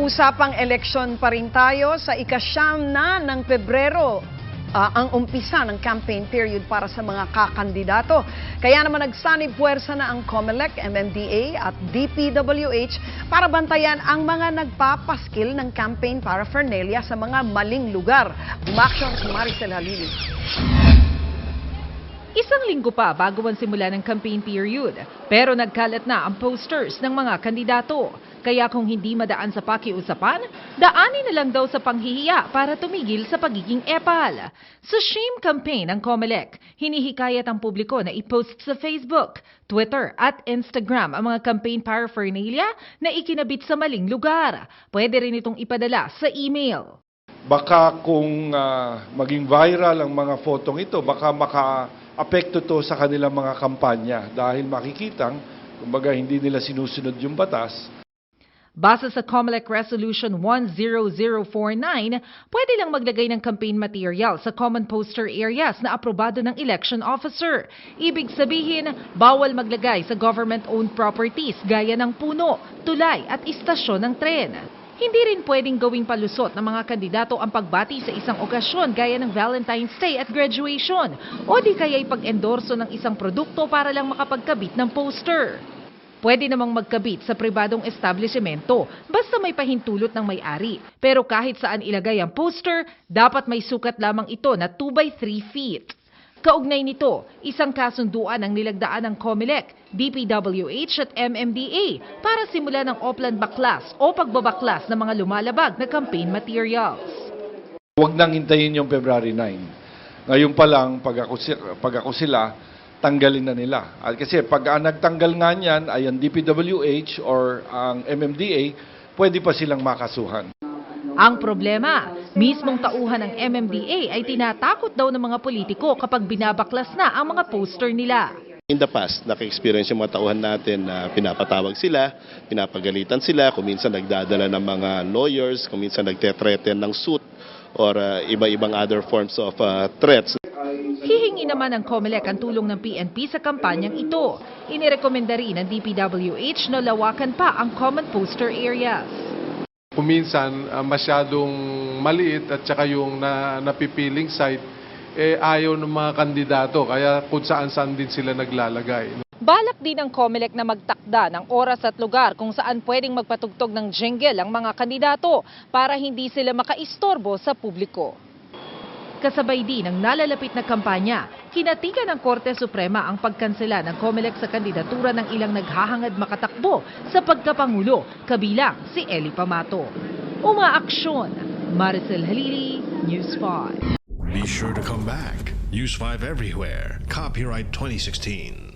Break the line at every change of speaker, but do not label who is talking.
Usapang eleksyon pa rin tayo sa ikasyam na ng Pebrero. ah, ang umpisa ng campaign period para sa mga kakandidato. Kaya naman nagsanib puwersa na ang COMELEC, MMDA at DPWH para bantayan ang mga nagpapaskil ng campaign paraphernalia sa mga maling lugar. Bumaksyon si Maricel Halili.
Isang linggo pa bago ang simula ng campaign period, pero nagkalat na ang posters ng mga kandidato. Kaya kung hindi madaan sa pakiusapan, daanin na lang daw sa panghihiya para tumigil sa pagiging epal. Sa shame campaign ng COMELEC, hinihikayat ang publiko na i-post sa Facebook, Twitter at Instagram ang mga campaign paraphernalia na ikinabit sa maling lugar. Pwede rin itong ipadala sa email.
baka kung ah, maging viral ang mga fotong ito, baka maka-apekto to sa kanilang mga kampanya dahil makikitang, kumbaga hindi nila sinusunod yung batas,
Base sa COMELEC Resolution 10049, pwede lang maglagay ng campaign material sa common poster areas na aprobado ng election officer. Ibig sabihin, bawal maglagay sa government-owned properties gaya ng puno, tulay at istasyon ng tren. Hindi rin pwedeng gawing palusot ng mga kandidato ang pagbati sa isang okasyon gaya ng Valentine's Day at graduation o di kaya'y pag-endorso ng isang produkto para lang makapagkabit ng poster. Pwede namang magkabit sa pribadong establishmento basta may pahintulot ng may-ari. Pero kahit saan ilagay ang poster, dapat may sukat lamang ito na 2 by 3 feet. Kaugnay nito, isang kasunduan ang nilagdaan ng COMELEC, DPWH at MMDA para simulan ng Oplan Baklas o pagbabaklas ng mga lumalabag na campaign materials.
huwag nang hintayin yung February 9. Ngayon pa lang, pag ako, pag ako sila, tanggalin na nila. At kasi pag ah, nagtanggal nga niyan ay ang DPWH or ang MMDA, pwede pa silang makasuhan.
Ang problema, mismong tauhan ng MMDA ay tinatakot daw ng mga politiko kapag binabaklas na ang mga poster nila.
In the past, naka-experience yung mga tauhan natin na pinapatawag sila, pinapagalitan sila, kung minsan nagdadala ng mga lawyers, kung minsan nagte-threaten ng suit or uh, iba-ibang other forms of uh, threats.
Hihingi naman ng COMELEC ang tulong ng PNP sa kampanyang ito. Inirekomenda rin ng DPWH na lawakan pa ang common poster areas.
Kuminsan ah, masyadong maliit at saka yung na, napipiling site eh ayaw ng mga kandidato kaya kung saan saan din sila naglalagay.
Balak din ng COMELEC na magtakda ng oras at lugar kung saan pwedeng magpatugtog ng jingle ang mga kandidato para hindi sila makaistorbo sa publiko. Kasabay din ng nalalapit na kampanya, kinatikan ng Korte Suprema ang pagkansela ng COMELEC sa kandidatura ng ilang naghahangad makatakbo sa pagkapangulo, kabilang si Eli Pamato. Umaaksyon, Maricel Halili, News 5.
Be sure to come back. Use 5 everywhere. Copyright 2016.